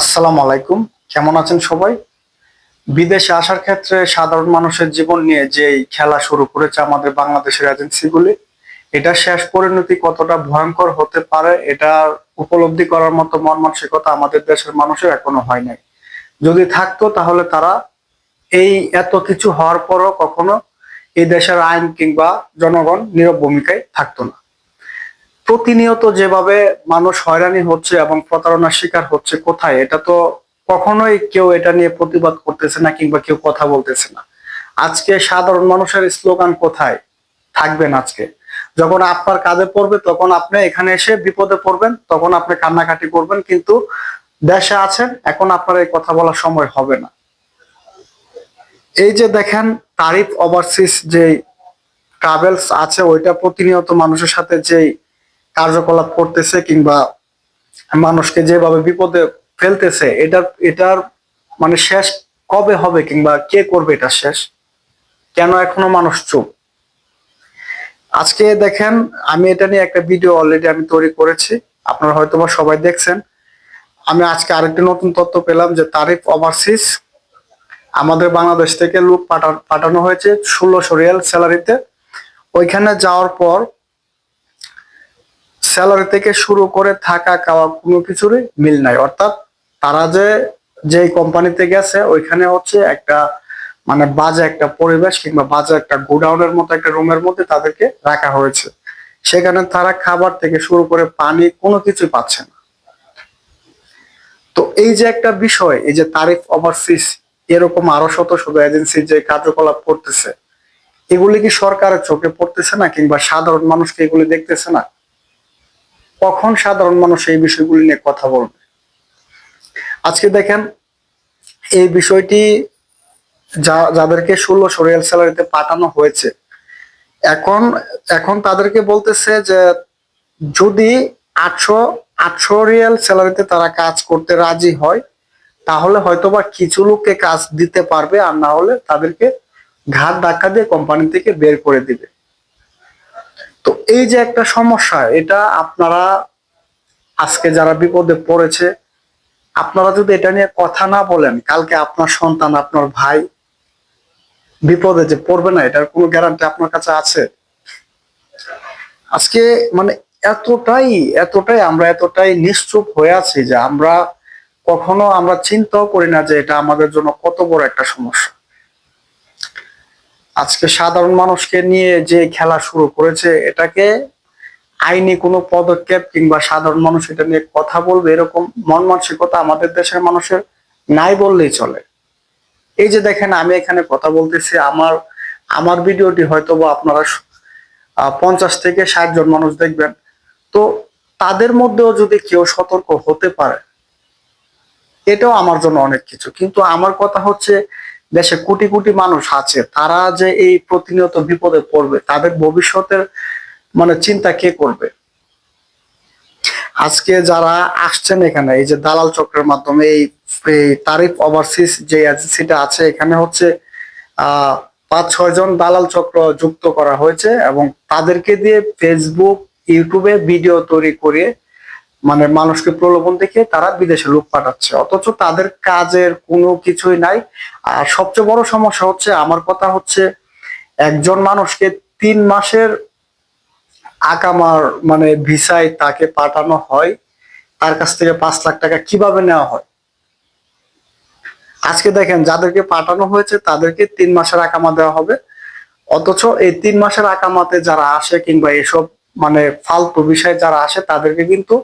আসসালামু আলাইকুম। কেমন আছেন সবাই? বিদেশে আসার ক্ষেত্রে সাধারণ মানুষের জীবন নিয়ে যেই খেলা শুরু করেছে আমাদের বাংলাদেশের এজেন্সিগুলি, এটা শেষ পরিণতি কতটা ভয়ঙ্কর হতে পারে, এটা উপলব্ধি করার মতো মন মানসিকতা আমাদের দেশের মানুষের এখনও হয় নাই। যদি থাকতো তাহলে তারা এই এত কিছু হওয়ার পরও কখনো এই দেশের আইন কিংবা জনগণ নীরব ভূমিকায় থাকতো না। প্রতিনিয়ত যেভাবে মানুষ হয়রানি হচ্ছে এবং প্রতারণার শিকার হচ্ছে কোথায়, এটা তো কখনোই কেউ এটা নিয়ে প্রতিবাদ করতেছে না কিংবা কেউ কথা বলতেছে না। আজকে সাধারণ মানুষের স্লোগান কোথায়? থাকবেন আজকে। যখন আপনার কাজে পড়বে, তখন আপনি এখানে এসে বিপদে পড়বেন, তখন আপনি কান্নাকাটি করবেন, কিন্তু দেশে আছেন, এখন আপনার এই কথা বলার সময় হবে না। এই যে দেখেন, তারিফ ওভারসিস যে ট্রাভেলস আছে, ওইটা প্রতিনিয়ত মানুষের সাথে যেই কার্যকলাপ করতেছে কিংবা মানুষকে যেভাবে বিপদে ফেলতেছে, এটার এটার মানে শেষ কবে হবে কিংবা কে করবে এটা শেষ? কেন এখনও মানুষ চুপ? আজকে দেখেন, আমি এটা নিয়ে একটা ভিডিও অলরেডি আমি তৈরি করেছি, আপনারা হয়তো বা সবাই দেখছেন। আমি আজকে আরেকটি নতুন তথ্য পেলাম যে তারিফ ওভারসিজ, আমাদের বাংলাদেশ থেকে লোক পাঠা- পাঠানো হয়েছে ষোলোশো রিয়াল স্যালারিতে। ওইখানে যাওয়ার পর স্যালারি থেকে শুরু করে থাকা খাওয়া কোনো কিছুরই মিল নাই। অর্থাৎ তারা যে যে কোম্পানিতে গেছে, ওইখানে হচ্ছে একটা মানে বাজে একটা পরিবেশ কিংবা বাজে একটা গোডাউনের মতো, একটা রুমের মধ্যে তাদেরকে রাখা হয়েছে। সেখানে তারা খাবার থেকে শুরু করে পানি কোনো কিছুই পাচ্ছে না। তো এই যে একটা বিষয়, এই যে তারিফ ওভারসিজ এরকম আরও শত শত এজেন্সি যে কার্যকলাপ করতেছে, এগুলি কি সরকারের চোখে পড়তেছে না কিংবা সাধারণ মানুষকে এগুলি দেখতেছে না? কখন সাধারণ মানুষ এই বিষয়গুলি নিয়ে কথা বলবে? আজকে দেখেন, এই বিষয়টি যাদেরকে ষোলোশো রিয়াল স্যালারিতে পাঠানো হয়েছে, এখন এখন তাদেরকে বলতেছে যে যদি আটশো আটশো রিয়াল স্যালারিতে তারা কাজ করতে রাজি হয়, তাহলে হয়তোবা কিছু লোককে কাজ দিতে পারবে আর না হলে তাদেরকে ঘাট ধাক্কা দিয়ে কোম্পানি থেকে বের করে দিবে। তো এই যে একটা সমস্যা, এটা আপনারা আজকে যারা বিপদে পড়েছে, আপনারা যদি এটা নিয়ে কথা না বলেন, কালকে আপনার সন্তান, আপনার ভাই বিপদে যে পড়বে না, এটার কোনো গ্যারান্টি আপনার কাছে আছে? আজকে মানে এতটাই এতটাই আমরা এতটাই নিশ্চুপ হয়ে আছি যে আমরা কখনো আমরা চিন্তাও করি না যে এটা আমাদের জন্য কত বড় একটা সমস্যা। আজকে সাধারণ মানুষকে নিয়ে যে খেলা শুরু করেছে, এটাকে আইনি কোনো পদক্ষেপ কিংবা সাধারণ মানুষ এটা নিয়ে কথা বলবে এরকম মন মানসিকতা আমাদের দেশের মানুষের নাই বললেই চলে। এই যে দেখেন, আমি এখানে কথা বলতেছি, আমার আমার ভিডিওটি হয়তো বা আপনারা পঞ্চাশ থেকে ষাট জন মানুষ দেখবেন। তো তাদের মধ্যেও যদি কেউ সতর্ক হতে পারে, এটাও আমার জন্য অনেক কিছু। কিন্তু আমার কথা হচ্ছে দেশে কোটি কোটি মানুষ আছে, তারা যে এই প্রতিনিয়ত বিপদে পড়বে, তাদের ভবিষ্যতের মানে চিন্তা কে করবে? আজকে যারা আসছেন এখানে, এই যে দালাল চক্রের মাধ্যমে এই তারিফ ওভারসিস যে এজেন্সিটা আছে, এখানে হচ্ছে পাঁচ, ছয় জন দালাল চক্র যুক্ত করা হয়েছে এবং তাদেরকে দিয়ে ফেসবুক ইউটিউবে ভিডিও তৈরি করে মানে মানুষকে প্রলোভন দেখে তারা বিদেশে লোক পাঠাচ্ছে। অথচ তাদের কাজের কোনো কিছুই নাই। আর সবচেয়ে বড় সমস্যা হচ্ছে, আমার কথা হচ্ছে, একজন মানুষকে তিন মাসের আকামার মানে ভিসায় তাকে পাঠানো হয়, তার কাছ থেকে পাঁচ লাখ টাকা কীভাবে নেওয়া হয়? আজকে দেখেন, যাদেরকে পাঠানো হয়েছে, তাদেরকে তিন মাসের আকামা দেওয়া হবে। অথচ এই তিন মাসের আকামাতে যারা আসে কিংবা এসব মানে ফালতু বিষয়ে যারা আসে, তাদেরকে কিন্তু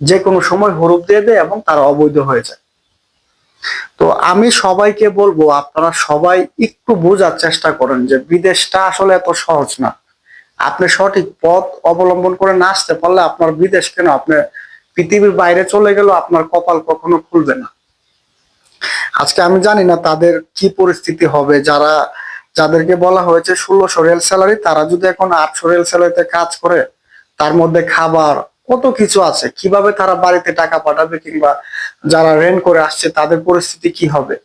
যে কোনো সময় হরুপ দিয়ে দেয় এবং তারা অবৈধ হয়ে যায়। তো আমি সবাইকে বলব, আপনারা সবাই একটু বোঝার চেষ্টা করেন যে বিদেশটা আসলে এত সহজ না। আপনি সঠিক পথ অবলম্বন করে না আসতে পারলে আপনার বিদেশ কেন? আপনি পৃথিবীর বাইরে চলে গেলেও আপনার কপাল কখনো খুলবে না। আজকে আমি জানি না তাদের কি পরিস্থিতি হবে। যারা, যাদেরকে বলা হয়েছে ষোলোশো রেল স্যালারি, তারা যদি এখন আটশো রেল স্যালারিতে কাজ করে, তার মধ্যে খাবার কত কিছু আছে? কীভাবে তারা বাড়িতে টাকা পাঠাবে কিংবা যারা রেন্ট করে আসছে, তাদের পরিস্থিতি কি হবে?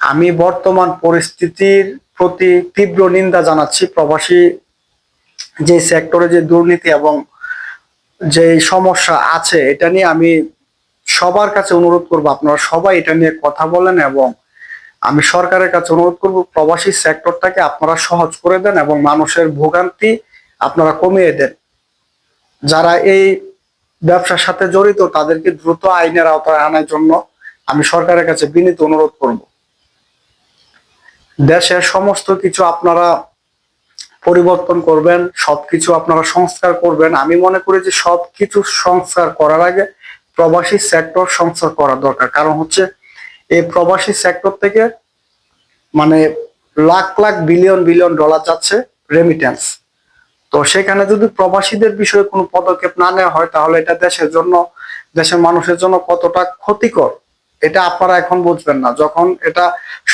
আমি বর্তমান পরিস্থিতির প্রতি তীব্র নিন্দা জানাচ্ছি প্রবাসী যে সেক্টরে যে দুর্নীতি এবং যে সমস্যা আছে, এটা নিয়ে আমি সবার কাছে অনুরোধ করব, আপনারা সবাই এটা নিয়ে কথা বলেন এবং আমি সরকারের কাছে অনুরোধ করব, প্রবাসী সেক্টরটাকে আপনারা সহজ করে দেন এবং মানুষের ভোগান্তি আপনারা কমিয়ে দেন। যারা এই ব্যবসার সাথে জড়িত, তাদেরকে দ্রুত আইনের আওতায় আনার জন্য আমি সরকারের কাছে বিনীত অনুরোধ করব। দেশের সমস্ত কিছু আপনারা পরিবর্তন করবেন, সবকিছু আপনারা সংস্কার করবেন। আমি মনে করি যে সবকিছু সংস্কার করার আগে প্রবাসী সেক্টর সংস্কার করা দরকার। কারণ হচ্ছে এই প্রবাসী সেক্টর থেকে মানে lakh lakh billion billion dollar যাচ্ছে রেমিটেন্স তো সেখানে যদি প্রবাসীদের বিষয়ে কোনো পদক্ষেপ না নেওয়া হয়, তাহলে এটা দেশের জন্য, দেশের মানুষের জন্য কতটা ক্ষতিকর, এটা আপনারা এখন বুঝবেন না। যখন এটা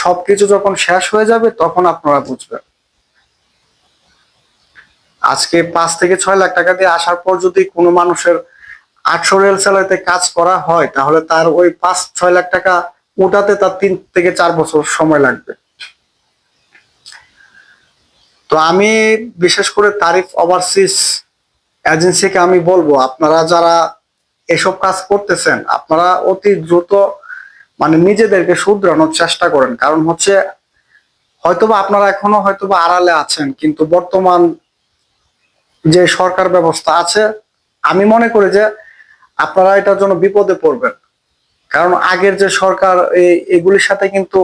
সবকিছু যখন শেষ হয়ে যাবে, তখন আপনারা বুঝবেন। আজকে পাঁচ থেকে ছয় লাখ টাকা দিয়ে আসার পর যদি কোনো মানুষের আটশো রেল স্যালারিতে কাজ করা হয়, তাহলে তার ওই পাঁচ, ছয় লাখ টাকা ওটাতে তার তিন থেকে চার বছর সময় লাগবে। তো আমি বিশেষ করে তারিফ ওভারসিজ এজেন্সিকে আমি বলব, আপনারা যারা এসব কাজ করতেছেন, আপনারা অতি দ্রুত মানে নিজেদেরকে শুধরানোর চেষ্টা করেন। কারণ হচ্ছে হয়তোবা আপনারা এখনও হয়তোবা আড়ালে আছেন, কিন্তু বর্তমান যে সরকার ব্যবস্থা আছে, আমি মনে করি যে আপনারা এটার জন্য বিপদে পড়বেন। কারণ আগের যে সরকার এগুলির সাথে কিন্তু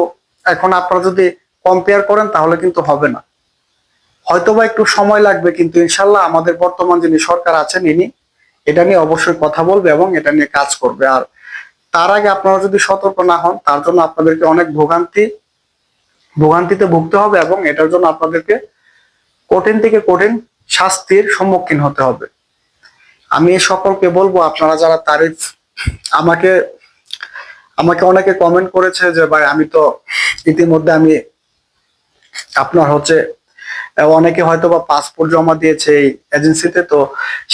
এখন আপনারা যদি কম্পেয়ার করেন, তাহলে কিন্তু হবে না। হয়তোবা একটু সময় লাগবে, কিন্তু ইনশাল্লাহ আমাদের বর্তমান যিনি সরকার আছেন ইনি, এটা নিয়ে অবশ্যই কথা বলবে এবং এটা নিয়ে কাজ করবে। আর তার আগে আপনারা যদি সতর্ক না হন, তার জন্য আপনাদেরকে অনেক ভোগান্তি, ভোগান্তিতে ভুগতে হবে এবং এটার জন্য আপনাদেরকে কঠিন থেকে কঠিন শাস্তির সম্মুখীন হতে হবে। আমি এ সকলকে বলব, আপনারা যারা তারিফ আমাকে আমাকে অনেকে কমেন্ট করেছে যে, ভাই, আমি তো ইতিমধ্যে আমি আপনার হচ্ছে অনেকে হয়তো বা পাসপোর্ট জমা দিয়েছে এই এজেন্সিতে তো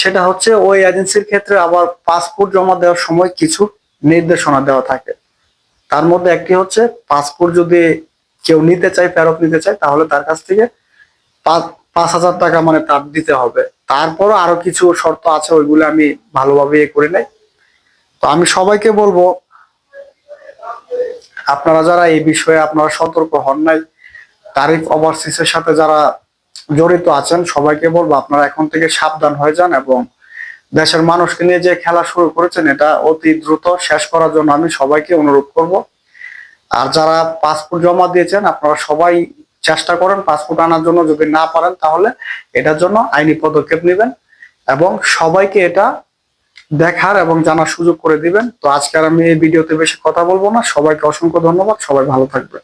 সেটা হচ্ছে ওই এজেন্সির ক্ষেত্রে আবার পাসপোর্ট জমা দেওয়ার সময় কিছু নির্দেশনা দেওয়া থাকে। তার মধ্যে একটি হচ্ছে পাসপোর্ট যদি কেউ নিতে চায়, ফেরত নিতে চায়, তাহলে তার কাছ থেকে পাঁচ হাজার টাকা মানে তার দিতে হবে। তারপরও আরও কিছু শর্ত আছে, ওইগুলো আমি ভালোভাবে ইয়ে করে নেই। তো আমি সবাইকে বলব, আপনারা যারা এই বিষয়ে আপনারা সতর্ক হন নাই, তারিফ, ওভারসিসের সাথে যারা জড়িত আছেন, সবাইকে বলব আপনারা এখন থেকে সাবধান হয়ে যান এবং দেশের মানুষকে নিয়ে যে খেলা শুরু করেছেন, এটা অতি দ্রুত শেষ করার জন্য আমি সবাইকে অনুরোধ করব। আর যারা পাসপোর্ট জমা দিয়েছেন, আপনারা সবাই চেষ্টা করেন পাসপোর্ট আনার জন্য যদি না পারেন, তাহলে এটার জন্য আইনি পদক্ষেপ নেবেন এবং সবাইকে এটা দেখার এবং জানার সুযোগ করে দিবেন। তো আজকে আমি এই ভিডিওতে বেশি কথা বলব না। সবাইকে অসংখ্য ধন্যবাদ। সবাই ভালো থাকবে